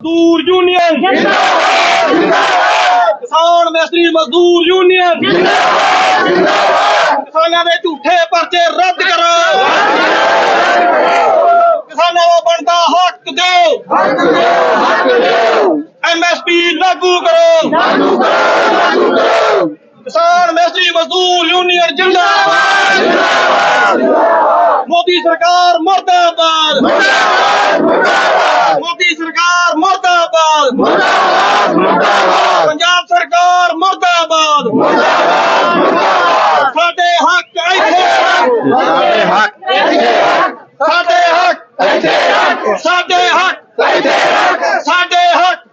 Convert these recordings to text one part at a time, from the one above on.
ਮਜ਼ਦੂਰ ਯੂਨੀਅਨ। ਜਿੰਦਾਬਾਦ ਜਿੰਦਾਬਾਦ ਕਿਸਾਨ ਮਿਸਤਰੀ ਮਜ਼ਦੂਰ ਯੂਨੀਅਨ। ਜਿੰਦਾਬਾਦ ਜਿੰਦਾਬਾਦ ਕਿਸਾਨਾਂ ਦੇ ਝੂਠੇ ਪਰਚੇ ਰੱਦ ਕਰੋ। ਕਿਸਾਨਾਂ ਦਾ ਬਣਦਾ ਹੱਕ ਦਿਓ। ਹੱਕ ਦਿਓ ਹੱਕ ਦਿਓ ਐਮਐਸਪੀ ਲਾਗੂ ਕਰੋ। ਲਾਗੂ ਕਰੋ ਲਾਗੂ ਕਰੋ ਕਿਸਾਨ ਮਿਸਤਰੀ ਮਜ਼ਦੂਰ ਯੂਨੀਅਨ ਜਿੰਦਾਬਾਦ ਜਿੰਦਾਬਾਦ। ਮੋਦੀ ਸਰਕਾਰ ਮਰਦਾਬਾਦ। ਮੋਦੀ ਸਰਕਾਰ ਮਰਦਾਬਾਦ। ਮਰਦਾਬਾਦ ਮਰਦਾਬਾਦ। ਪੰਜਾਬ ਸਰਕਾਰ ਮਰਦਾਬਾਦ। ਮਰਦਾਬਾਦ ਸਾਡੇ ਹੱਕ ਇੱਥੇ। ਸਾਡੇ ਹੱਕ ਸਾਡੇ ਹੱਕ ਸਾਡੇ ਹੱਕ ਸਾਡੇ ਹੱਕ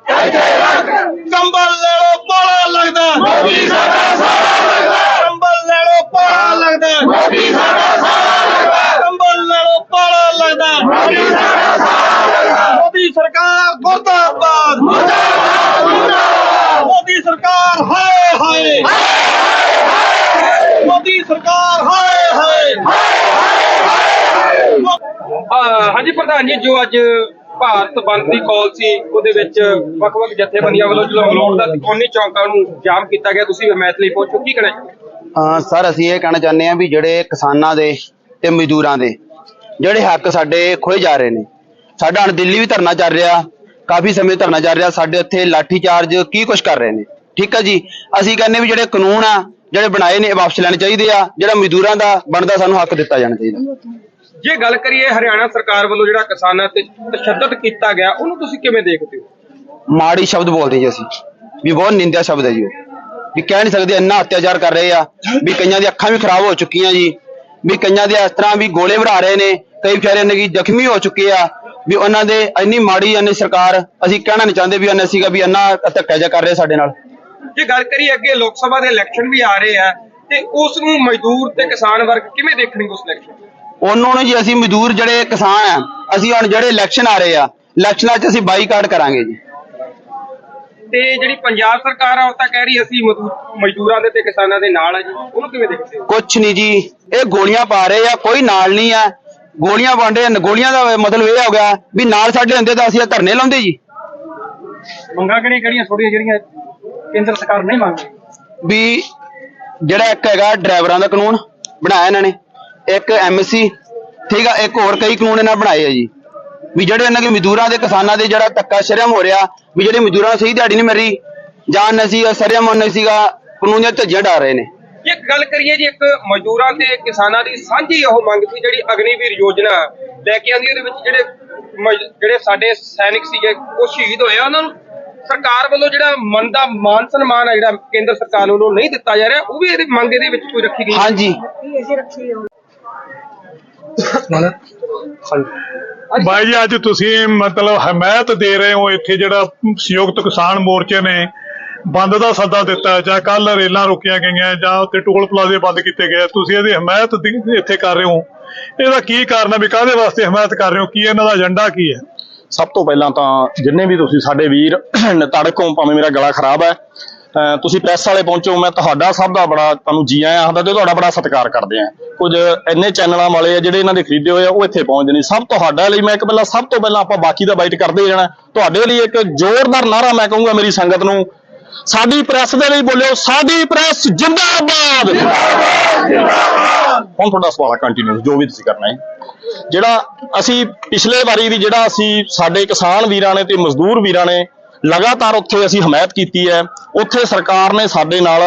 ਕੰਬਲ ਲੈ ਲੋ ਪਾਲਾ ਲੱਗਦਾ ਮੋਦੀ ਸਾਡਾ ਸਾਰਾ ਲੱਗਦਾ ਕੰਬਲ ਲੈ ਲੋ ਪਾਲਾ ਲੱਗਦਾ ਮੋਦੀ ਸਾਡਾ ਸਾਰਾ ਲੱਗਦਾ ਕੰਬਲ ਲੈ ਲੋ ਪਾਲਾ ਲੱਗਦਾ ਮੋਦੀ ਸਾਡਾ ਸਾਰਾ ਲੱਗਦਾ ਮੋਦੀ ਸਰਕਾਰ ਮੁਰਦਾਬਾਦ ਮੁਰਦਾਬਾਦ ਮੁਰਦਾਬਾਦ ਮੋਦੀ ਸਰਕਾਰ ਹਾਏ ਹਾਏ ਮੋਦੀ ਸਰਕਾਰ ਹਾਏ ਹਾਏ ਅਹ ਹਾਂਜੀ ਪ੍ਰਧਾਨ ਜੀ, ਜੋ ਅੱਜ ਭਾਰਤ ਬੰਦ ਦੀ ਕਾਲ ਸੀ, ਉਹਦੇ ਵਿੱਚ ਵੱਖ-ਵੱਖ ਜਥੇਬੰਦੀਆਂ ਵੱਲੋਂ ਜਦੋਂ ਦਾ ਤਿਕੋਨੀ ਚੌਂਕਾਂ ਨੂੰ ਜਾਮ ਕੀਤਾ ਗਿਆ। ਤੁਸੀਂ ਹਮਾਇਤ ਲਈ ਪਹੁੰਚੋ, ਕੀ ਕਹਿਣਾ ਚਾਹੁੰਦੇ ਸਰ, ਅਸੀਂ ਇਹ ਕਹਿਣਾ ਚਾਹੁੰਦੇ ਹਾਂ ਵੀ ਜਿਹੜੇ ਕਿਸਾਨਾਂ ਦੇ ਤੇ ਮਜ਼ਦੂਰਾਂ ਦੇ, ਜਿਹੜੇ ਹੱਕ ਸਾਡੇ ਖੋਏ ਜਾ ਰਹੇ ਨੇ, ਸਾਡਾ ਹੁਣ ਦਿੱਲੀ ਵੀ ਧਰਨਾ ਚੱਲ ਰਿਹਾ, ਕਾਫੀ ਸਮੇਂ ਧਰਨਾ ਚੱਲ ਰਿਹਾ, ਸਾਡੇ ਇੱਥੇ ਲਾਠੀ ਚਾਰਜ ਕੀ ਕੁਛ ਕਰ ਰਹੇ ਨੇ, ਠੀਕ ਆ ਜੀ? ਅਸੀਂ ਕਹਿੰਦੇ ਵੀ ਜਿਹੜੇ ਕਾਨੂੰਨ ਆ, ਜਿਹੜੇ ਬਣਾਏ ਨੇ ਵਾਪਸ ਲੈਣੇ ਚਾਹੀਦੇ ਆ, ਜਿਹੜਾ ਮਜ਼ਦੂਰਾਂ ਦਾ ਬਣਦਾ, ਸਾਨੂੰ ਹੱਕ ਦਿੱਤਾ ਜਾਣਾ ਚਾਹੀਦਾ। ਜੇ ਗੱਲ ਕਰੀਏ ਹਰਿਆਣਾ ਸਰਕਾਰ ਵੱਲੋਂ ਜਿਹੜਾ ਕਿਸਾਨਾਂ ਤੇ ਤਸ਼ੱਦਦ ਕੀਤਾ ਗਿਆ ਉਹਨੂੰ ਤੁਸੀਂ ਕਿਵੇਂ ਦੇਖਦੇ ਹੋ? ਮਾੜੀ ਸ਼ਬਦ ਬੋਲਦੇ ਜੀ ਅਸੀਂ। ਵੀ ਬਹੁਤ ਨਿੰਦਿਆ ਸ਼ਬਦ ਹੈ ਜੀ ਉਹ। ਵੀ ਕਹਿ ਨਹੀਂ ਸਕਦੇ ਇੰਨਾ ਅਤਿਆਚਾਰ ਕਰ ਰਹੇ ਆ। ਵੀ ਕਈਆਂ ਦੀਆਂ ਅੱਖਾਂ ਵੀ ਖਰਾਬ ਹੋ ਚੁੱਕੀਆਂ ਜੀ। ਵੀ ਕਈਆਂ ਦੇ ਇਸ ਤਰ੍ਹਾਂ ਵੀ ਗੋਲੇ ਵੜਾ ਰਹੇ ਨੇ। ਕਈ ਵਿਚਾਰੇ ਨੇ ਕਿ ਜ਼ਖਮੀ ਹੋ ਚੁੱਕੇ ਆ। ਵੀ ਉਹਨਾਂ ਦੇ ਇੰਨੀ ਮਾੜੀ ਇੰਨੀ ਸਰਕਾਰ ਅਸੀਂ ਕਹਿਣਾ ਨਹੀਂ ਚਾਹੁੰਦੇ ਵੀ ਉਹਨਾਂ ਸੀਗਾ ਵੀ ਇੰਨਾ ਧੱਕਾ ਜਿਹਾ ਕਰ ਰਹੇ ਸਾਡੇ ਨਾਲ। ਜੇ ਗੱਲ ਕਰੀਏ ਅੱਗੇ ਲੋਕ ਸਭਾ ਦੇ ਇਲੈਕਸ਼ਨ ਵੀ ਆ ਰਹੇ ਆ ਤੇ ਉਸ ਨੂੰ ਮਜ਼ਦੂਰ ਤੇ ਕਿਸਾਨ ਵਰਗ ਕਿਵੇਂ ਦੇਖਣਗੇ ਉਸ ਇਲੈਕਸ਼ਨ ਉਹਨਾਂ ਨੂੰ ਜੀ ਅਸੀਂ ਮਜ਼ਦੂਰ ਜਿਹੜੇ ਕਿਸਾਨ ਆ ਅਸੀਂ ਹੁਣ ਜਿਹੜੇ ਇਲੈਕਸ਼ਨ ਆ ਰਹੇ ਆ ਇਲੈਕਸ਼ਨਾਂ 'ਚ ਅਸੀਂ ਬਾਈਕਾਟ ਕਰਾਂਗੇ ਜੀ। ਤੇ ਜਿਹੜੀ ਪੰਜਾਬ ਸਰਕਾਰ ਆ ਉਹ ਤਾਂ ਕਹਿ ਰਹੀ ਅਸੀਂ ਮਜ਼ਦੂ- ਮਜ਼ਦੂਰਾਂ ਦੇ ਤੇ ਕਿਸਾਨਾਂ ਦੇ ਨਾਲ ਆ ਜੀ। ਉਹਨੂੰ ਕਿਵੇਂ ਦੇਖਦੇ ਹੋ? ਕੁਛ ਨਹੀਂ ਜੀ ਇਹ ਗੋਲੀਆਂ ਪਾ ਰਹੇ ਆ ਕੋਈ ਨਾਲ ਨਹੀਂ ਆ। ਗੋਲੀਆਂ ਆ ਗੋਲੀਆਂ ਦਾ ਮਤਲਬ ਇਹ ਹੋ ਗਿਆ ਵੀ ਨਾਲ ਸਾਡੇ ਹੁੰਦੇ ਤਾਂ ਅਸੀਂ ਇਹ ਧਰਨੇ ਲਾਉਂਦੇ ਜੀ। ਮੰਗਾਂ ਕਿਹੜੀਆਂ ਕਿਹੜੀਆਂ ਥੋੜੀਆਂ ਜਿਹੜੀਆਂ ਕੇਂਦਰ ਸਰਕਾਰ ਨਹੀਂ ਮੰਗਦੀ? ਵੀ ਜਿਹੜਾ ਇੱਕ ਹੈਗਾ ਡਰਾਈਵਰਾਂ ਦਾ ਕਾਨੂੰਨ ਬਣਾਇਆ ਇਹਨਾਂ ਨੇ। ਇੱਕ ਐਮਸੀ ਠੀਕ ਆ ਇੱਕ ਹੋਰ ਕਈ ਕਾਨੂੰਨ ਇਹਨਾਂ ਬਣਾਏ ਆ ਜੀ। ਵੀ ਜਿਹੜੇ ਇਹਨਾਂ ਦੇ ਮਜ਼ਦੂਰਾਂ ਦੇ ਕਿਸਾਨਾਂ ਦੇ ਜਿਹੜਾ ਧੱਕਾ ਸ਼ਰਮ ਹੋ ਰਿਹਾ ਵੀ ਜਿਹੜੇ ਮਜ਼ਦੂਰਾਂ ਨੂੰ ਸਹੀ ਦਿਹਾੜੀ ਨਹੀਂ ਮਿਲ ਰਹੀ ਜਾਂ ਨਸੀ ਸ਼ਰਮ ਨਹੀਂ ਸੀਗਾ ਕਾਨੂੰਨ ਦੀਆਂ ਧੱਜੀਆਂ ਡਾ ਰਹੇ ਨੇ। ਜੇ ਗੱਲ ਕਰੀਏ ਜੀ ਇੱਕ ਮਜ਼ਦੂਰਾਂ ਤੇ ਕਿਸਾਨਾਂ ਦੀ ਸਾਂਝੀ ਉਹ ਮੰਗ ਸੀ ਜਿਹੜੀ ਅਗਨੀਵੀਰ ਯੋਜਨਾ ਲੈ ਕੇ ਆਂਦੀ ਉਹਦੇ ਵਿੱਚ ਜਿਹੜੇ ਜਿਹੜੇ ਸਾਡੇ ਸੈਨਿਕ ਸੀਗੇ ਉਹ ਸ਼ਹੀਦ ਹੋਏ ਆ ਉਹਨਾਂ ਨੂੰ ਸਰਕਾਰ ਵੱਲੋਂ ਜਿਹੜਾ ਮਨ ਦਾ ਮਾਨ ਸਨਮਾਨ ਆ ਜਿਹੜਾ ਕੇਂਦਰ ਸਰਕਾਰ ਵੱਲੋਂ ਨਹੀਂ ਦਿੱਤਾ ਜਾ ਰਿਹਾ ਉਹ ਵੀ ਇਹਦੀ ਮੰਗ ਇਹਦੇ ਵਿੱਚ ਕੋਈ ਰੱਖੀ ਗਈ ਹੈ? ਹਾਂਜੀ। ਬਾਈ ਜੀ ਅੱਜ ਤੁਸੀਂ ਮਤਲਬ ਹਮਾਇਤ ਦੇ ਰਹੇ ਹੋ ਇੱਥੇ ਜਿਹੜਾ ਸੰਯੁਕਤ ਕਿਸਾਨ ਮੋਰਚੇ ਨੇ। ਬੰਦ ਦਾ ਸੱਦਾ ਦਿੱਤਾ ਜਾਂ ਕੱਲ ਰੇਲਾਂ ਰੋਕੀਆਂ ਗਈਆਂ ਜਾਂ ਉੱਥੇ ਟੋਲ ਪਲਾਜ਼ੇ ਬੰਦ ਕੀਤੇ ਗਏ। ਤੁਸੀਂ ਇਹਦੀ ਹਮਾਇਤ ਦੀ- ਇੱਥੇ ਕਰ ਰਹੇ ਹੋ। ਇਹਦਾ ਕੀ ਕਾਰਨ ਹੈ ਵੀ ਕਾਹਦੇ ਵਾਸਤੇ ਹਮਾਇਤ ਕਰ ਰਹੇ ਹੋ? ਕੀ ਇਹਨਾਂ ਦਾ ਏਜੰਡਾ ਕੀ ਹੈ? ਸਭ ਤੋਂ ਪਹਿਲਾਂ ਤਾਂ ਜਿੰਨੇ ਵੀ ਤੁਸੀਂ ਸਾਡੇ ਵੀਰ ਤੜਕੋਂ ਭਾਵੇਂ ਮੇਰਾ ਗਲਾ ਖਰਾਬ ਹੈ ਤੁਸੀਂ ਪ੍ਰੈਸ ਵਾਲੇ ਪਹੁੰਚੋ, ਮੈਂ ਤੁਹਾਡਾ ਸਭ ਦਾ ਬੜਾ ਤੁਹਾਨੂੰ ਜੀ ਆਇਆਂ ਆਖਦਾ ਤੇ ਤੁਹਾਡਾ ਬੜਾ ਸਤਿਕਾਰ ਕਰਦੇ ਆ। ਕੁਝ ਇੰਨੇ ਚੈਨਲਾਂ ਵਾਲੇ ਆ ਜਿਹੜੇ ਇਹਨਾਂ ਦੇ ਖਰੀਦੇ ਹੋਏ ਆ, ਉਹ ਇੱਥੇ ਪਹੁੰਚਦੇ ਨੇ। ਸਭ ਤੁਹਾਡਾ ਲਈ ਮੈਂ ਇੱਕ ਪਹਿਲਾਂ, ਸਭ ਤੋਂ ਪਹਿਲਾਂ ਆਪਾਂ ਬਾਕੀ ਦਾ ਬਾਈਟ ਕਰਦੇ ਹੀ ਰਹਿਣਾ। ਤੁਹਾਡੇ ਲਈ ਇੱਕ ਜ਼ੋਰਦਾਰ ਨਾਰਾ ਮੈਂ ਕਹੂੰਗਾ ਮੇਰੀ ਸੰਗਤ ਨੂੰ। ਸਾਡੀ ਪ੍ਰੈਸ ਦੇ ਲਈ ਬੋਲਿਓ, ਸਾਡੀ ਪ੍ਰੈਸ ਜਿੰਦਾਬਾਦ! ਹੁਣ ਤੁਹਾਡਾ ਸਵਾਲ ਕੰਟੀਨਿਊ ਜੋ ਵੀ ਤੁਸੀਂ ਕਰਨਾ ਹੈ। ਜਿਹੜਾ ਅਸੀਂ ਪਿਛਲੇ ਵਾਰੀ ਵੀ ਜਿਹੜਾ ਅਸੀਂ ਸਾਡੇ ਕਿਸਾਨ ਵੀਰਾਂ ਨੇ ਤੇ ਮਜ਼ਦੂਰ ਵੀਰਾਂ ਨੇ ਲਗਾਤਾਰ ਉੱਥੇ ਅਸੀਂ ਹਮਾਇਤ ਕੀਤੀ ਹੈ। ਉੱਥੇ ਸਰਕਾਰ ਨੇ ਸਾਡੇ ਨਾਲ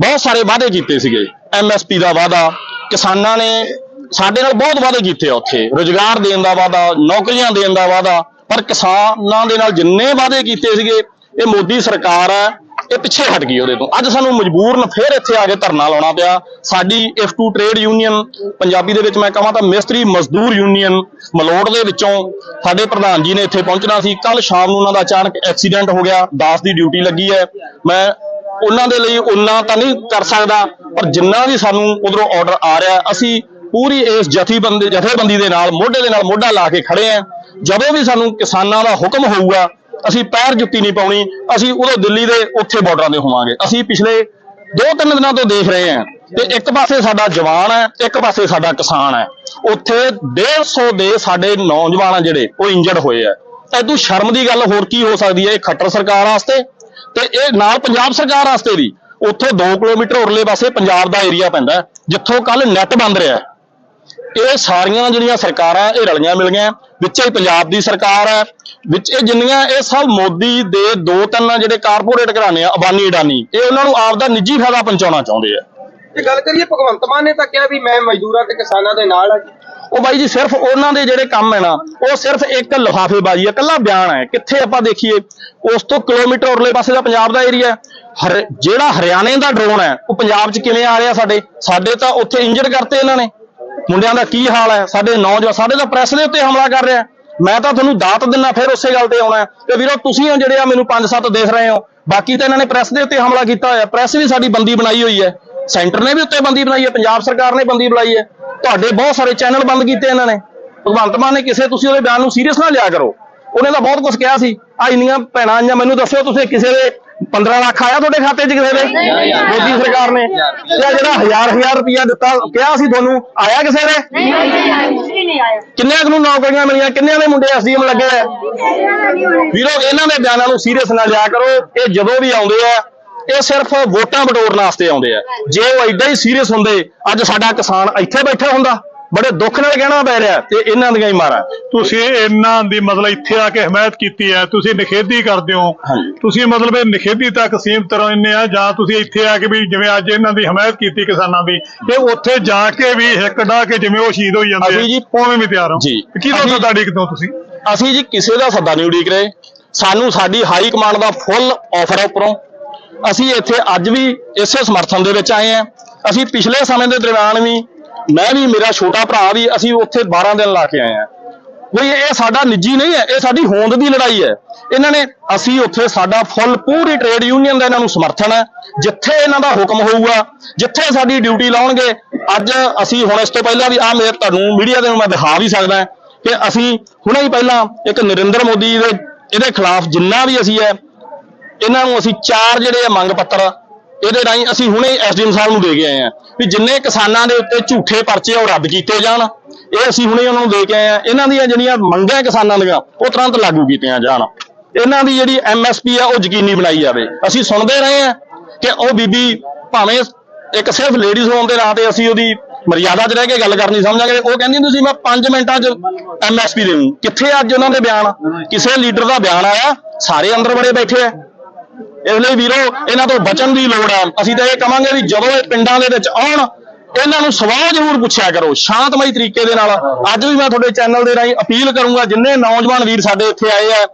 ਬਹੁਤ ਸਾਰੇ ਵਾਅਦੇ ਕੀਤੇ ਸੀਗੇ। ਐਮਐਸਪੀ ਦਾ ਵਾਅਦਾ, ਕਿਸਾਨਾਂ ਨੇ ਸਾਡੇ ਨਾਲ ਬਹੁਤ ਵਾਅਦੇ ਕੀਤੇ ਆ ਉੱਥੇ। ਰੋਜ਼ਗਾਰ ਦੇਣ ਦਾ ਵਾਅਦਾ, ਨੌਕਰੀਆਂ ਦੇਣ ਦਾ ਵਾਅਦਾ, ਪਰ ਕਿਸਾਨਾਂ ਦੇ ਨਾਲ ਜਿੰਨੇ ਵਾਅਦੇ ਕੀਤੇ ਸੀਗੇ, ਇਹ ਮੋਦੀ ਸਰਕਾਰ ਹੈ ਇਹ ਪਿੱਛੇ ਹਟ ਗਈ ਉਹਦੇ ਤੋਂ। ਅੱਜ ਸਾਨੂੰ ਮਜਬੂਰਨ ਫੇਰ ਇੱਥੇ ਆ ਕੇ ਧਰਨਾ ਲਾਉਣਾ ਪਿਆ। ਸਾਡੀ ਇਫ ਟੂ ਟ੍ਰੇਡ ਯੂਨੀਅਨ ਪੰਜਾਬੀ ਦੇ ਵਿੱਚ ਮੈਂ ਕਹਾਂ ਤਾਂ ਮਿਸਤਰੀ ਮਜ਼ਦੂਰ ਯੂਨੀਅਨ ਮਲੋਟ ਦੇ ਵਿੱਚੋਂ ਸਾਡੇ ਪ੍ਰਧਾਨ ਜੀ ਨੇ ਇੱਥੇ ਪਹੁੰਚਣਾ ਸੀ। ਕੱਲ ਸ਼ਾਮ ਨੂੰ ਉਹਨਾਂ ਦਾ ਅਚਾਨਕ ਐਕਸੀਡੈਂਟ ਹੋ ਗਿਆ। ਦਾਸ ਦੀ ਡਿਊਟੀ ਲੱਗੀ ਹੈ। ਮੈਂ ਉਹਨਾਂ ਦੇ ਲਈ ਉਹਨਾਂ ਤਾਂ ਨਹੀਂ ਕਰ ਸਕਦਾ, ਪਰ ਜਿੰਨਾ ਵੀ ਸਾਨੂੰ ਉਧਰੋਂ ਆਰਡਰ ਆ ਰਿਹਾ, ਅਸੀਂ ਪੂਰੀ ਇਸ ਜਥੇਬੰਦੀ ਜਥੇਬੰਦੀ ਦੇ ਨਾਲ, ਮੋਢੇ ਦੇ ਨਾਲ ਮੋਢਾ ਲਾ ਕੇ ਖੜੇ ਆਂ ਜਦੋਂ ਵੀ ਸਾਨੂੰ ਕਿਸਾਨਾਂ ਦਾ ਹੁਕਮ ਹੋਊਗਾ ਅਸੀਂ ਪੈਰ ਜੁੱਤੀ ਨਹੀਂ ਪਾਉਣੀ, ਅਸੀਂ ਉਦੋਂ ਦਿੱਲੀ ਦੇ ਉੱਥੇ ਬਾਰਡਰਾਂ ਦੇ ਹੋਵਾਂਗੇ। ਅਸੀਂ ਪਿਛਲੇ ਦੋ ਤਿੰਨ ਦਿਨਾਂ ਤੋਂ ਦੇਖ ਰਹੇ ਹਾਂ ਤੇ ਇੱਕ ਪਾਸੇ ਸਾਡਾ ਜਵਾਨ ਹੈ, ਇੱਕ ਪਾਸੇ ਸਾਡਾ ਕਿਸਾਨ ਹੈ। ਉੱਥੇ 150 ਦੇ ਸਾਡੇ ਨੌਜਵਾਨ ਆ ਜਿਹੜੇ, ਉਹ ਇੰਜਰਡ ਹੋਏ ਆ। ਐਦੂ ਸ਼ਰਮ ਦੀ ਗੱਲ ਹੋਰ ਕੀ ਹੋ ਸਕਦੀ ਹੈ? ਇਹ ਖੱਟਰ ਸਰਕਾਰ ਵਾਸਤੇ ਤੇ ਇਹ ਨਾਲ ਪੰਜਾਬ ਸਰਕਾਰ ਵਾਸਤੇ ਵੀ। ਉੱਥੋਂ 2 ਕਿਲੋਮੀਟਰ ਉਰਲੇ ਪਾਸੇ ਪੰਜਾਬ ਦਾ ਏਰੀਆ ਪੈਂਦਾ ਜਿੱਥੋਂ ਕੱਲ ਨੈਟ ਬੰਦ ਰਿਹਾ ਇਹ ਸਾਰੀਆਂ ਜਿਹੜੀਆਂ ਸਰਕਾਰਾਂ, ਇਹ ਰਲੀਆਂ ਮਿਲੀਆਂ, ਵਿੱਚ ਹੀ ਪੰਜਾਬ ਦੀ ਸਰਕਾਰ ਹੈ ਵਿੱਚ ਇਹ ਜਿੰਨੀਆਂ ਇਹ ਸਭ ਮੋਦੀ ਦੇ ਦੋ ਤਿੰਨ ਜਿਹੜੇ ਕਾਰਪੋਰੇਟ ਘਰਾਣੇ ਆ ਅਬਾਨੀ ਅਡਾਨੀ ਇਹ ਉਹਨਾਂ ਨੂੰ ਆਪ ਦਾ ਨਿੱਜੀ ਫਾਇਦਾ ਪਹੁੰਚਾਉਣਾ ਚਾਹੁੰਦੇ ਆ। ਜੇ ਗੱਲ ਕਰੀਏ ਭਗਵੰਤ ਮਾਨ ਨੇ ਤਾਂ ਕਿਹਾ ਵੀ ਮੈਂ ਮਜ਼ਦੂਰਾਂ ਤੇ ਕਿਸਾਨਾਂ ਦੇ ਨਾਲ ਜੀ। ਉਹ ਬਾਈ ਜੀ ਸਿਰਫ ਉਹਨਾਂ ਦੇ ਜਿਹੜੇ ਕੰਮ ਹੈ ਨਾ ਉਹ ਸਿਰਫ ਇੱਕ ਲਿਫਾਫੇਬਾਜ਼ੀ ਹੈ ਕੱਲਾ ਬਿਆਨ ਹੈ। ਕਿੱਥੇ ਆਪਾਂ ਦੇਖੀਏ ਉਸ ਤੋਂ ਕਿਲੋਮੀਟਰ ਉਰਲੇ ਪਾਸੇ ਦਾ ਪੰਜਾਬ ਦਾ ਏਰੀਆ ਹਰ ਜਿਹੜਾ ਹਰਿਆਣੇ ਦਾ ਡਰੋਨ ਹੈ ਉਹ ਪੰਜਾਬ 'ਚ ਕਿਵੇਂ ਆ ਰਿਹਾ ਸਾਡੇ? ਸਾਡੇ ਤਾਂ ਉੱਥੇ ਇੰਜਰਡ ਕਰਤੇ ਇਹਨਾਂ ਨੇ। ਮੁੰਡਿਆਂ ਦਾ ਕੀ ਹਾਲ ਹੈ? ਸਾਡੇ ਨੌਜਵਾਨ ਸਾਡੇ ਤਾਂ ਪ੍ਰੈਸ ਦੇ ਉੱਤੇ ਹਮਲਾ ਕਰ ਰਿਹਾ। ਮੈਂ ਤਾਂ ਤੁਹਾਨੂੰ ਦਾਤ ਦਿੰਨਾ ਫਿਰ ਉਸੇ ਗੱਲ ਤੇ ਆਉਣਾ ਕਿ ਵੀਰੋ ਤੁਸੀਂ ਜਿਹੜੇ ਆ ਮੈਨੂੰ 5-7 ਦੇਖ ਰਹੇ ਹੋ ਬਾਕੀ ਤਾਂ ਇਹਨਾਂ ਨੇ ਪ੍ਰੈਸ ਦੇ ਉੱਤੇ ਹਮਲਾ ਕੀਤਾ ਹੋਇਆ। ਪ੍ਰੈਸ ਵੀ ਸਾਡੀ ਬੰਦੀ ਬਣਾਈ ਹੋਈ ਹੈ। ਸੈਂਟਰ ਨੇ ਵੀ ਉੱਤੇ ਬੰਦੀ ਬਣਾਈ ਹੈ ਪੰਜਾਬ ਸਰਕਾਰ ਨੇ ਬੰਦੀ ਬਣਾਈ ਹੈ। ਤੁਹਾਡੇ ਬਹੁਤ ਸਾਰੇ ਚੈਨਲ ਬੰਦ ਕੀਤੇ ਇਹਨਾਂ ਨੇ। ਭਗਵੰਤ ਮਾਨ ਨੇ ਕਿਸੇ ਤੁਸੀਂ ਉਹਦੇ ਬਿਆਨ ਨੂੰ ਸੀਰੀਅਸ ਨਾ ਲਿਆ ਕਰੋ। ਉਹਨੇ ਤਾਂ ਬਹੁਤ ਕੁਝ ਕਿਹਾ ਸੀ। ਆ ਇੰਨੀਆਂ ਭੈਣਾਂ ਆਈਆਂ ਮੈਨੂੰ ਦੱਸਿਓ ਤੁਸੀਂ ਕਿਸੇ ਦੇ 15 ਲੱਖ ਆਇਆ ਤੁਹਾਡੇ ਖਾਤੇ 'ਚ ਕਿਸੇ ਦੇ? ਮੋਦੀ ਸਰਕਾਰ ਨੇ। ਤੇ ਜਿਹੜਾ ਹਜ਼ਾਰ ਹਜ਼ਾਰ ਰੁਪਇਆ ਦਿੱਤਾ ਕਿਹਾ ਸੀ ਤੁਹਾਨੂੰ? ਆਇਆ ਕਿਸੇ ਦੇ? ਕਿੰਨਿਆਂ ਨੂੰ ਨੌਕਰੀਆਂ ਮਿਲੀਆਂ? ਕਿੰਨਿਆਂ ਦੇ ਮੁੰਡੇ ਐਸਡੀਐਮ ਲੱਗੇ ਆ। ਵੀਰੋ, ਇਹਨਾਂ ਦੇ ਬਿਆਨਾਂ ਨੂੰ ਸੀਰੀਅਸ ਨਾਲ ਲਿਆ ਕਰੋ। ਇਹ ਜਦੋਂ ਵੀ ਆਉਂਦੇ ਆ, ਇਹ ਸਿਰਫ ਵੋਟਾਂ ਬਟੋਰਨ ਵਾਸਤੇ ਆਉਂਦੇ ਆ। ਜੇ ਉਹ ਐਡਾ ਹੀ ਸੀਰੀਅਸ ਹੁੰਦੇ, ਅੱਜ ਸਾਡਾ ਕਿਸਾਨ ਇੱਥੇ ਬੈਠਾ ਹੁੰਦਾ। ਬੜੇ ਦੁੱਖ ਨਾਲ ਕਹਿਣਾ ਪੈ ਰਿਹਾ ਤੇ ਇਹਨਾਂ ਦੀਆਂ ਹੀ ਮਾਰਾਂ। ਤੁਸੀਂ ਇਹਨਾਂ ਦੀ ਮਤਲਬ ਇੱਥੇ ਆ ਕੇ ਹਮਾਇਤ ਕੀਤੀ ਹੈ ਤੁਸੀਂ ਨਿਖੇਧੀ ਕਰਦੇ ਹੋ। ਤੁਸੀਂ ਮਤਲਬ ਇਹ ਨਿਖੇਧੀ ਤੱਕ ਸੀਮਤ ਰਹਿੰਦੇ ਆ ਜਾਂ ਤੁਸੀਂ ਇੱਥੇ ਆ ਕੇ ਵੀ ਜਿਵੇਂ ਅੱਜ ਇਹਨਾਂ ਦੀ ਹਮਾਇਤ ਕੀਤੀ ਕਿਸਾਨਾਂ ਦੀ ਤੇ ਉੱਥੇ ਜਾ ਕੇ ਵੀ ਹਿੱਕ ਡਾ ਕੇ ਜਿਵੇਂ ਉਹ ਸ਼ਹੀਦ ਹੋਈ ਜਾਂਦੇ ਅਸੀਂ ਜੀ- ਉਵੇਂ ਵੀ ਤਿਆਰ ਹੋ। ਜੀ। ਕੀ ਅਸੀਂ- ਤੁਹਾਡਾ ਹੋ ਤੁਸੀਂ? ਅਸੀਂ ਜੀ ਕਿਸੇ ਦਾ ਸੱਦਾ ਨਹੀਂ ਉਡੀਕ ਰਹੇ। ਸਾਨੂੰ ਸਾਡੀ ਹਾਈ ਕਮਾਂਡ ਦਾ ਫੁੱਲ ਆਫਰ ਹੈ ਉੱਪਰੋਂ। ਅਸੀਂ ਇੱਥੇ ਅੱਜ ਵੀ ਇਸੇ ਸਮਰਥਨ ਦੇ ਵਿੱਚ ਆਏ ਆ। ਅਸੀਂ ਪਿਛਲੇ ਸਮੇਂ ਦੇ ਦਰਮਿਆਨ ਵੀ ਮੈਂ ਵੀ, ਮੇਰਾ ਛੋਟਾ ਭਰਾ ਵੀ, ਅਸੀਂ ਉੱਥੇ 12 ਦਿਨ ਲਾ ਕੇ ਆਏ ਆ ਕੋਈ ਇਹ ਸਾਡਾ ਨਿੱਜੀ ਨਹੀਂ ਹੈ, ਇਹ ਸਾਡੀ ਹੋਂਦ ਦੀ ਲੜਾਈ ਹੈ। ਇਹਨਾਂ ਨੇ, ਅਸੀਂ ਉੱਥੇ ਸਾਡਾ ਫੁੱਲ, ਪੂਰੀ ਟ੍ਰੇਡ ਯੂਨੀਅਨ ਦਾ ਇਹਨਾਂ ਨੂੰ ਸਮਰਥਨ ਹੈ। ਜਿੱਥੇ ਇਹਨਾਂ ਦਾ ਹੁਕਮ ਹੋਊਗਾ, ਜਿੱਥੇ ਸਾਡੀ ਡਿਊਟੀ ਲਾਉਣਗੇ, ਅੱਜ ਅਸੀਂ ਹੁਣ ਇਸ ਤੋਂ ਪਹਿਲਾਂ ਵੀ ਆ ਮੇਰੇ ਤੁਹਾਨੂੰ ਮੀਡੀਆ ਦੇ ਮੈਂ ਦਿਖਾ ਵੀ ਸਕਦਾ ਕਿ ਅਸੀਂ ਹੁਣੇ ਹੀ ਪਹਿਲਾਂ ਇੱਕ ਨਰਿੰਦਰ ਮੋਦੀ ਦੇ, ਇਹਦੇ ਖਿਲਾਫ ਜਿੰਨਾ ਵੀ ਅਸੀਂ ਹੈ, ਇਹਨਾਂ ਨੂੰ ਅਸੀਂ ਚਾਰ ਜਿਹੜੇ ਆ ਮੰਗ ਪੱਤਰ ਇਹਦੇ ਰਾਹੀਂ ਅਸੀਂ ਹੁਣੇ ਐਸਡੀਐਮ ਸਾਹਿਬ ਨੂੰ ਦੇ ਕੇ ਆਏ ਆ ਵੀ ਜਿੰਨੇ ਕਿਸਾਨਾਂ ਦੇ ਉੱਤੇ ਝੂਠੇ ਪਰਚੇ ਉਹ ਰੱਦ ਕੀਤੇ ਜਾਣ, ਇਹ ਅਸੀਂ ਹੁਣੇ ਉਹਨਾਂ ਨੂੰ ਦੇ ਕੇ ਆਏ ਆ ਇਹਨਾਂ ਦੀਆਂ ਜਿਹੜੀਆਂ ਮੰਗਾਂ ਕਿਸਾਨਾਂ ਦੀਆਂ, ਉਹ ਤੁਰੰਤ ਲਾਗੂ ਕੀਤੀਆਂ ਜਾਣ। ਇਹਨਾਂ ਦੀ ਜਿਹੜੀ ਐਮਐਸਪੀ ਆ, ਉਹ ਯਕੀਨੀ ਬਣਾਈ ਜਾਵੇ। ਅਸੀਂ ਸੁਣਦੇ ਰਹੇ ਆ ਕਿ ਉਹ ਬੀਬੀ ਭਾਵੇਂ ਇੱਕ ਸਿਰਫ ਲੇਡੀਜ਼ ਹੋਣ ਦੇ ਨਾਂ ਤੇ ਅਸੀਂ ਉਹਦੀ ਮਰਿਆਦਾ 'ਚ ਰਹਿ ਕੇ ਗੱਲ ਕਰਨੀ ਸਮਝਾਂਗੇ। ਉਹ ਕਹਿੰਦੀ ਤੁਸੀਂ ਮੈਂ 5 ਮਿੰਟਾਂ 'ਚ ਐਮਐਸਪੀ ਦੇਵਾਂ ਕਿੱਥੇ ਅੱਜ ਉਹਨਾਂ ਦੇ ਬਿਆਨ? ਕਿਸੇ ਲੀਡਰ ਦਾ ਬਿਆਨ ਆਇਆ, ਸਾਰੇ ਅੰਦਰ ਬੜੇ ਬੈਠੇ ਆ। ਇਸ ਲਈ ਵੀਰੋ ਇਹਨਾਂ ਤੋਂ ਬਚਣ ਦੀ ਲੋੜ ਹੈ ਅਸੀਂ ਤਾਂ ਇਹ ਕਵਾਂਗੇ ਵੀ ਜਦੋਂ ਇਹ ਪਿੰਡਾਂ ਦੇ ਵਿੱਚ ਆਉਣ ਇਹਨਾਂ ਨੂੰ ਸਵਾਲ ਜ਼ਰੂਰ ਪੁੱਛਿਆ ਕਰੋ ਸ਼ਾਂਤਮਈ ਤਰੀਕੇ ਦੇ ਨਾਲ। ਅੱਜ ਵੀ ਮੈਂ ਤੁਹਾਡੇ ਚੈਨਲ ਦੇ ਰਾਹੀਂ ਅਪੀਲ ਕਰੂੰਗਾ ਜਿੰਨੇ ਨੌਜਵਾਨ ਵੀਰ ਸਾਡੇ ਇੱਥੇ ਆਏ ਆ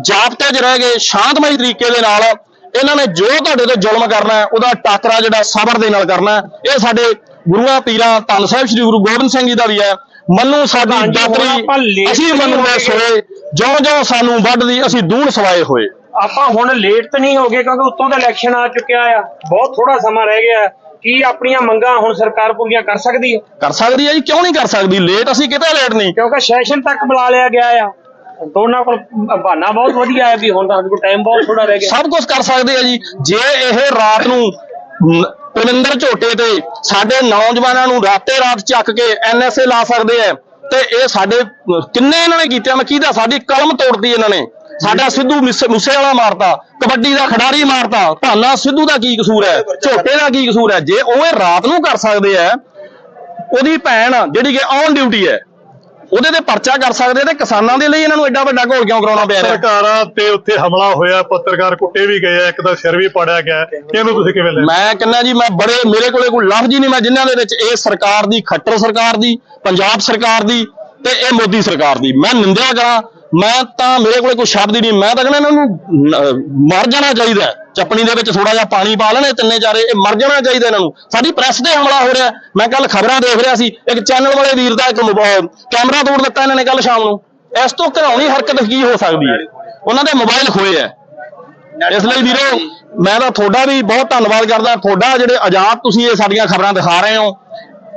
ਜਾਬਤੇ 'ਚ ਰਹਿ ਗਏ ਸ਼ਾਂਤਮਈ ਤਰੀਕੇ ਦੇ ਨਾਲ ਇਹਨਾਂ ਨੇ ਜੋ ਤੁਹਾਡੇ ਤੇ ਜ਼ੁਲਮ ਕਰਨਾ ਉਹਦਾ ਟਾਕਰਾ ਜਿਹੜਾ ਸਬਰ ਦੇ ਨਾਲ ਕਰਨਾ ਇਹ ਸਾਡੇ ਗੁਰੂਆਂ ਪੀਰਾਂ ਧੰਨ ਸਾਹਿਬ ਸ੍ਰੀ ਗੁਰੂ ਗੋਬਿੰਦ ਸਿੰਘ ਜੀ ਦਾ ਵੀ ਹੈ। ਮੰਨੂ ਸਾਡੀ late ਅਸੀਂ ਮੰਨੂ ਹੋਏ। ਸੋਏ ਜਿਉਂ ਜਿਉਂ ਸਾਨੂੰ ਵੱਢਦੀ ਅਸੀਂ ਦੂਣ ਸਵਾਏ ਹੋਏ। ਆਪਾਂ ਹੁਣ ਲੇਟ ਤਾਂ ਨਹੀਂ ਹੋ ਗਏ ਕਿਉਂਕਿ ਉੱਤੋਂ ਦਾ ਇਲੈਕਸ਼ਨ ਆ ਚੁੱਕਿਆ ਆ। ਬਹੁਤ ਥੋੜਾ ਸਮਾਂ ਰਹਿ ਗਿਆ। ਕੀ ਆਪਣੀਆਂ ਮੰਗਾਂ ਹੁਣ ਸਰਕਾਰ ਪੂਰੀਆਂ ਕਰ ਸਕਦੀ ਹੈ ਕਰ ਸਕਦੀ ਹੈ ਜੀ ਕਿਉਂ ਨਹੀਂ ਕਰ ਸਕਦੀ? ਲੇਟ ਅਸੀਂ ਕਿਤੇ ਲੇਟ ਨਹੀਂ। ਕਿਉਂਕਿ ਸੈਸ਼ਨ ਤੱਕ ਬੁਲਾ ਲਿਆ ਗਿਆ ਆ। ਦੋਨਾਂ ਕੋਲ ਬਹਾਨਾ ਬਹੁਤ ਵਧੀਆ ਹੈ ਵੀ ਹੁਣ ਤਾਂ ਸਾਡੇ ਕੋਲ ਟਾਈਮ ਬਹੁਤ ਥੋੜਾ ਰਹਿ ਗਿਆ। ਸਭ ਕੁਝ ਕਰ ਸਕਦੇ ਆ ਜੀ। ਜੇ ਇਹ ਰਾਤ ਨੂੰ ਪਲਵਿੰਦਰ ਝੋਟੇ ਤੇ ਸਾਡੇ ਨੌਜਵਾਨਾਂ ਨੂੰ ਰਾਤੇ ਰਾਤ ਚੱਕ ਕੇ ਐਨਐਸਏ ਲਾ ਸਕਦੇ ਆ ਤੇ ਇਹ ਸਾਡੇ ਕਿੰਨੇ ਇਹਨਾਂ ਨੇ ਕੀਤੇ ਮੈਂ ਕਿਹਦਾ ਸਾਡੀ ਕਲਮ ਤੋੜਦੀ ਇਹਨਾਂ ਨੇ। ਸਾਡਾ ਸਿੱਧੂ ਮਿਸ- ਵਾਲਾ ਮਾਰਤਾ ਕਬੱਡੀ ਦਾ ਖਿਡਾਰੀ ਮਾਰਤਾ ਭਾਨਾ ਸਿੱਧੂ ਦਾ ਕੀ ਕਸੂਰ ਹੈ? ਝੋਟੇ ਦਾ ਕੀ ਕਸੂਰ ਹੈ? ਜੇ ਉਹ ਰਾਤ ਨੂੰ ਕਰ ਸਕਦੇ ਆ ਉਹਦੀ ਭੈਣ ਜਿਹੜੀ ਕਿ ਔਨ ਡਿਊਟੀ ਹੈ ਉਹਦੇ ਤੇ ਪਰਚਾ ਕਰ ਸਕਦੇ ਤੇ ਕਿਸਾਨਾਂ ਦੇ ਲਈ ਇਹਨਾਂ ਨੂੰ ਐਡਾ ਵੱਡਾ ਘੋਲ ਕਿਉਂ ਕਰਾਉਣਾ ਪਿਆ ਰਿਹਾ? ਸਰਕਾਰਾਂ ਤੇ ਉੱਥੇ ਹਮਲਾ ਹੋਇਆ ਪੱਤਰਕਾਰ ਕੁੱਟੇ ਵੀ ਗਏ ਆ ਇੱਕ ਦਾ ਸਿਰ ਵੀ ਪਾੜਿਆ ਗਿਆ ਇਹਨੂੰ ਤੁਸੀਂ ਕਿਵੇਂ ਲੈ ਮੈਂ ਕਹਿੰਦਾ ਜੀ ਮੈਂ ਬੜੇ ਮੇਰੇ ਕੋਲੇ ਕੋਈ ਲਫ਼ਜ਼ ਹੀ ਨਹੀਂ ਮੈਂ ਜਿਨ੍ਹਾਂ ਦੇ ਵਿੱਚ ਇਹ ਸਰਕਾਰ ਦੀ ਖੱਟਰ ਸਰਕਾਰ ਦੀ ਪੰਜਾਬ ਸਰਕਾਰ ਦੀ ਤੇ ਇਹ ਮੋਦੀ ਸਰਕਾਰ ਦੀ। ਮੈਂ ਨਿੰਦਿਆ ਕਰਾਂ ਮੈਂ ਤਾਂ ਮੇਰੇ ਕੋਲੇ ਕੋਈ ਸ਼ਬਦ ਹੀ ਨਹੀਂ, ਮੈਂ ਤਾਂ ਕਹਿੰਦਾ ਇਹਨਾਂ ਨੂੰ ਮਰ ਜਾਣਾ ਚਾਹੀਦਾ ਹੈ। ਚੱਪਣੀ ਦੇ ਵਿੱਚ ਥੋੜਾ ਜਿਹਾ ਪਾਣੀ ਪਾ ਲੈਣੇ ਤਿੰਨੇ ਚਾਰੇ, ਇਹ ਮਰ ਜਾਣਾ ਚਾਹੀਦਾ ਇਹਨਾਂ ਨੂੰ। ਸਾਡੀ ਪ੍ਰੈਸ ਤੇ ਹਮਲਾ ਹੋ ਰਿਹਾ ਮੈਂ ਕੱਲ ਖਬਰਾਂ ਦੇਖ ਰਿਹਾ ਸੀ, ਇੱਕ ਚੈਨਲ ਵਾਲੇ ਵੀਰ ਦਾ ਇੱਕ ਕੈਮਰਾ ਤੋੜ ਦਿੱਤਾ ਇਹਨਾਂ ਨੇ ਕੱਲ ਸ਼ਾਮ ਨੂੰ। ਇਸ ਤੋਂ ਘਰਾਉਣੀ ਹਰਕਤ ਕੀ ਹੋ ਸਕਦੀ ਹੈ? ਉਹਨਾਂ ਦੇ ਮੋਬਾਈਲ ਖੋਏ ਆ ਇਸ ਲਈ ਵੀਰੋ, ਮੈਂ ਤਾਂ ਤੁਹਾਡਾ ਵੀ ਬਹੁਤ ਧੰਨਵਾਦ ਕਰਦਾ। ਤੁਹਾਡਾ ਜਿਹੜੇ ਆਜ਼ਾਦ ਤੁਸੀਂ ਇਹ ਸਾਡੀਆਂ ਖਬਰਾਂ ਦਿਖਾ ਰਹੇ ਹੋ,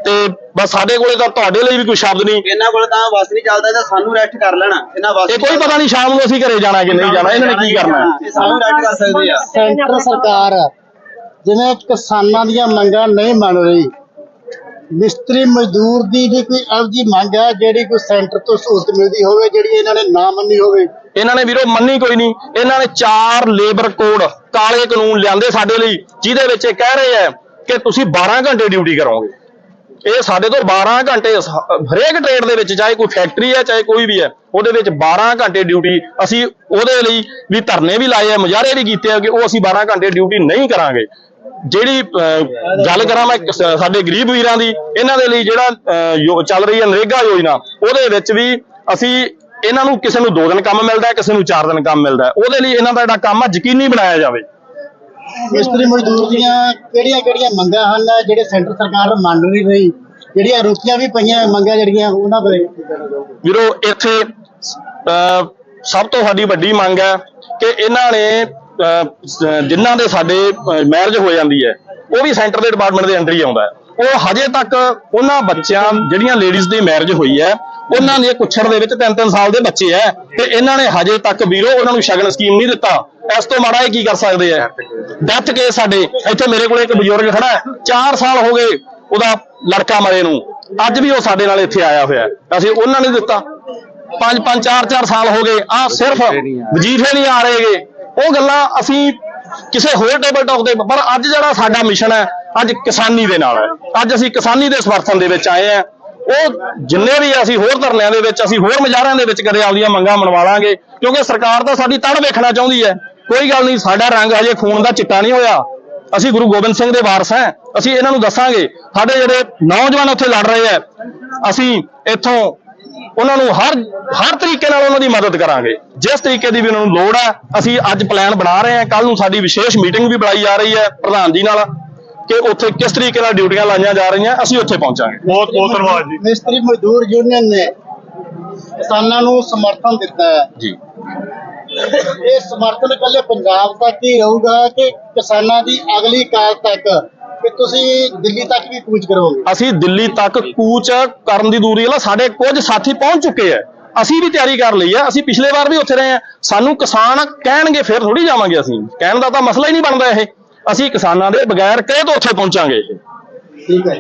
ਤੇ ਬਸ ਸਾਡੇ ਕੋਲੇ ਤਾਂ ਤੁਹਾਡੇ ਲਈ ਵੀ ਕੋਈ ਸ਼ਬਦ ਨਹੀਂ। ਇਹਨਾਂ ਕੋਲ ਤਾਂ ਬਸ ਨਹੀਂ ਚੱਲਦਾ ਤਾਂ ਸਾਨੂੰ ਰੈਸਟ ਕਰ ਲੈਣਾ। ਇਹਨਾਂ ਬਸ ਇਹ ਕੋਈ ਪਤਾ ਨਹੀਂ ਸ਼ਾਮ ਨੂੰ ਅਸੀਂ ਘਰੇ ਜਾਣਾ ਕਿ ਨਹੀਂ ਜਾਣਾ ਇਹਨਾਂ ਨੇ ਕੀ ਕਰਨਾ। ਇਹ ਸਾਨੂੰ ਰੈਸਟ ਕਰ ਸਕਦੇ ਆ। ਸੈਂਟਰ ਸਰਕਾਰ ਜਿਵੇਂ ਕਿਸਾਨਾਂ ਦੀਆਂ ਮੰਗਾਂ ਨਹੀਂ ਮੰਨ ਰਹੀ ਮਿਸਤਰੀ ਮਜ਼ਦੂਰ ਦੀ ਵੀ ਕੋਈ ਇਹੋ ਜਿਹੀ ਮੰਗ ਹੈ ਜਿਹੜੀ ਕੋਈ ਸੈਂਟਰ ਤੋਂ ਸਹੂਲਤ ਮਿਲਦੀ ਹੋਵੇ ਜਿਹੜੀ ਇਹਨਾਂ ਨੇ ਨਾ ਮੰਨੀ ਹੋਵੇ? ਇਹਨਾਂ ਨੇ ਵੀਰੋ ਮੰਨੀ ਕੋਈ ਨਹੀਂ। ਇਹਨਾਂ ਨੇ ਚਾਰ ਲੇਬਰ ਕੋਡ ਕਾਲੇ ਕਾਨੂੰਨ ਲਿਆਂਦੇ ਸਾਡੇ ਲਈ ਜਿਹਦੇ ਵਿੱਚ ਇਹ ਕਹਿ ਰਹੇ ਆ ਕਿ ਤੁਸੀਂ 12 ਘੰਟੇ ਡਿਊਟੀ ਕਰੋਗੇ ਇਹ ਸਾਡੇ ਤੋਂ 12 ਘੰਟੇ ਹਰੇਕ ਟ੍ਰੇਡ ਦੇ ਵਿੱਚ ਚਾਹੇ ਕੋਈ ਫੈਕਟਰੀ ਹੈ ਚਾਹੇ ਕੋਈ ਵੀ ਹੈ ਉਹਦੇ ਵਿੱਚ 12 ਘੰਟੇ ਡਿਊਟੀ ਅਸੀਂ ਉਹਦੇ ਲਈ ਵੀ ਧਰਨੇ ਵੀ ਲਾਏ ਆ ਮੁਜ਼ਾਹਰੇ ਵੀ ਕੀਤੇ ਆ ਕਿ ਉਹ ਅਸੀਂ 12 ਘੰਟੇ ਡਿਊਟੀ ਨਹੀਂ ਕਰਾਂਗੇ। ਜਿਹੜੀ ਅਹ, ਗੱਲ ਕਰਾਂ ਮੈਂ ਸਾਡੇ ਗਰੀਬ ਵੀਰਾਂ ਦੀ ਇਹਨਾਂ ਦੇ ਲਈ ਜਿਹੜਾ ਅਹ, ਯੋ- ਚੱਲ ਰਹੀ ਹੈ ਨਰੇਗਾ ਯੋਜਨਾ ਉਹਦੇ ਵਿੱਚ ਵੀ ਅਸੀਂ ਇਹਨਾਂ ਨੂੰ ਕਿਸੇ ਨੂੰ 2 ਦਿਨ ਕੰਮ ਮਿਲਦਾ ਕਿਸੇ ਨੂੰ 4 ਦਿਨ ਕੰਮ ਮਿਲਦਾ ਉਹਦੇ ਲਈ ਇਹਨਾਂ ਦਾ ਜਿਹੜਾ ਕੰਮ ਆ ਯਕੀਨੀ ਬਣਾਇਆ ਜਾਵੇ। ਮਿਸਤਰੀ ਮਜ਼ਦੂਰ ਦੀਆਂ ਕਿਹੜੀਆਂ ਕਿਹੜੀਆਂ ਮੰਗਾਂ ਹਨ ਜਿਹੜੇ ਸੈਂਟਰ ਸਰਕਾਰ ਮੰਨ ਨਹੀਂ ਰਹੀ? ਜਿਹੜੀਆਂ ਰੁਕੀਆਂ ਵੀ ਪਈਆਂ ਮੰਗਾਂ ਜਿਹੜੀਆਂ ਉਹਨਾਂ ਬਾਰੇ ਵੀਰੋ ਇੱਥੇ ਸਭ ਤੋਂ ਸਾਡੀ ਵੱਡੀ ਮੰਗ ਹੈ ਕਿ ਇਹਨਾਂ ਨੇ ਅਹ, ਜਿਨ੍ਹਾਂ ਦੇ ਸਾਡੇ ਮੈਰਿਜ ਹੋ ਜਾਂਦੀ ਹੈ ਉਹ ਵੀ ਸੈਂਟਰ ਦੇ ਡਿਪਾਰਟਮੈਂਟ ਦੇ ਅੰਡਰ ਹੀ ਆਉਂਦਾ ਹੈ। ਉਹ ਹਜੇ ਤੱਕ ਉਹਨਾਂ ਬੱਚਿਆਂ ਜਿਹੜੀਆਂ ਲੇਡੀਜ਼ ਦੀ ਮੈਰਿਜ ਹੋਈ ਹੈ ਉਹਨਾਂ ਦੇ ਕੁੱਛੜ ਦੇ ਵਿੱਚ 3-3 ਸਾਲ ਦੇ ਬੱਚੇ ਹੈ ਤੇ ਇਹਨਾਂ ਨੇ ਹਜੇ ਤੱਕ ਵੀਰੋ ਉਹਨਾਂ ਨੂੰ ਸ਼ਗਨ ਸਕੀਮ ਨਹੀਂ ਦਿੱਤਾ। ਇਸ ਤੋਂ ਮਾੜਾ ਇਹ ਕੀ ਕਰ ਸਕਦੇ ਆ? ਡੈਥ ਕੇਸ ਸਾਡੇ। ਇੱਥੇ ਮੇਰੇ ਕੋਲ ਇੱਕ ਬਜ਼ੁਰਗ ਖੜਾ ਹੈ। 4 ਸਾਲ ਹੋ ਗਏ ਉਹਦਾ ਲੜਕਾ ਮਰੇ ਨੂੰ। ਅੱਜ ਵੀ ਉਹ ਸਾਡੇ ਨਾਲ ਇੱਥੇ ਆਇਆ ਹੋਇਆ। ਅਸੀਂ ਉਹਨਾਂ ਨੇ ਦਿੱਤਾ। ਪੰਜ ਪੰਜ ਚਾਰ ਚਾਰ ਸਾਲ ਹੋ ਗਏ। ਆ ਸਿਰਫ ਵਜੀਫੇ ਨਹੀਂ ਆ ਰਹੇਗੇ ਉਹ ਗੱਲਾਂ ਅਸੀਂ ਕਿਸੇ ਹੋਰ ਟੇਬਲ ਟਾਕ ਤੇ ਪਰ ਅੱਜ ਜਿਹੜਾ ਸਾਡਾ ਮਿਸ਼ਨ ਹੈ ਅੱਜ ਕਿਸਾਨੀ ਦੇ ਨਾਲ ਹੈ। ਅੱਜ ਅਸੀਂ ਕਿਸਾਨੀ ਦੇ ਸਮਰਥਨ ਦੇ ਵਿੱਚ ਆਏ ਆ ਉਹ ਜਿੰਨੇ ਵੀ ਅਸੀਂ ਹੋਰ ਧਰਨਿਆਂ ਦੇ ਵਿੱਚ ਅਸੀਂ ਹੋਰ ਮਜ਼ਾਰਿਆਂ ਦੇ ਵਿੱਚ ਕਦੇ ਆਪਦੀਆਂ ਮੰਗਾਂ ਮਨਵਾ ਲਾਂਗੇ। ਕਿਉਂਕਿ ਸਰਕਾਰ ਤਾਂ ਸਾਡੀ ਤੜ ਵੇਖਣਾ ਚਾਹੁੰਦੀ ਹੈ। ਕੋਈ ਗੱਲ ਨਹੀਂ ਸਾਡਾ ਰੰਗ ਹਜੇ ਖੂਨ ਦਾ ਚਿੱਟਾ ਨਹੀਂ ਹੋਇਆ। ਅਸੀਂ ਗੁਰੂ ਗੋਬਿੰਦ ਸਿੰਘ ਦੇ ਵਾਰਸ ਹਾਂ। ਅਸੀਂ ਇਹਨਾਂ ਨੂੰ ਦੱਸਾਂਗੇ ਸਾਡੇ ਜਿਹੜੇ ਨੌਜਵਾਨ ਉੱਥੇ ਲੜ ਰਹੇ ਆ ਅਸੀਂ ਇੱਥੋਂ ਉਹਨਾਂ ਨੂੰ ਹਰ ਹਰ ਤਰੀਕੇ ਨਾਲ ਉਹਨਾਂ ਦੀ ਮਦਦ ਕਰਾਂਗੇ। ਜਿਸ ਤਰੀਕੇ ਦੀ ਵੀ ਉਹਨਾਂ ਨੂੰ ਲੋੜ ਹੈ ਅਸੀਂ ਅੱਜ ਪਲਾਨ ਬਣਾ ਰਹੇ ਹਾਂ। ਕੱਲ ਨੂੰ ਸਾਡੀ ਵਿਸ਼ੇਸ਼ ਮੀਟਿੰਗ ਵੀ ਬੁਲਾਈ ਜਾ ਰਹੀ ਹੈ ਪ੍ਰਧਾਨ ਜੀ ਨਾਲ ਕਿ ਉੱਥੇ ਕਿਸ ਤਰੀਕੇ ਨਾਲ ਡਿਊਟੀਆਂ ਲਾਈਆਂ ਜਾ ਰਹੀਆਂ ਅਸੀਂ ਉੱਥੇ ਪਹੁੰਚਾਂਗੇ। ਬਹੁਤ ਬਹੁਤ ਧੰਨਵਾਦ ਜੀ। ਮਿਸਤਰੀ ਮਜ਼ਦੂਰ ਯੂਨੀਅਨ ਨੇ ਕਿਸਾਨਾਂ ਨੂੰ ਸਮਰਥਨ ਦਿੱਤਾ ਹੈ। ਜੀ। ਇਹ ਸਮਰਥਨ ਇਕੱਲੇ ਪੰਜਾਬ ਤੱਕ ਹੀ ਰਹੂਗਾ ਕਿ ਕਿਸਾਨਾਂ ਦੀ ਅਗਲੀ ਕਾਲ ਤੱਕ ਕਿ ਤੁਸੀਂ ਦਿੱਲੀ ਤੱਕ ਵੀ ਕੂਚ ਕਰੋਗੇ? ਅਸੀਂ ਦਿੱਲੀ ਤੱਕ ਕੂਚ ਕਰਨ ਦੀ ਦੂਰੀ ਵਾਲਾ ਸਾਡੇ ਕੁਝ ਸਾਥੀ ਪਹੁੰਚ ਚੁੱਕੇ ਆ ਅਸੀਂ ਵੀ ਤਿਆਰੀ ਕਰ ਲਈ ਆ ਅਸੀਂ ਪਿਛਲੇ ਵਾਰ ਵੀ ਉੱਥੇ ਰਹੇ ਆ ਸਾਨੂੰ ਕਿਸਾਨ ਕਹਿਣਗੇ ਫਿਰ ਥੋੜੀ ਜਾਵਾਂਗੇ ਅਸੀਂ। ਕਹਿਣ ਦਾ ਤਾਂ ਮਸਲਾ ਹੀ ਨਹੀਂ ਬਣਦਾ ਇਹ। ਅਸੀਂ ਕਿਸਾਨਾਂ ਦੇ ਬਗੈਰ ਕਹੇ ਤੋਂ ਉੱਥੇ ਪਹੁੰਚਾਂਗੇ। ਠੀਕ ਹੈ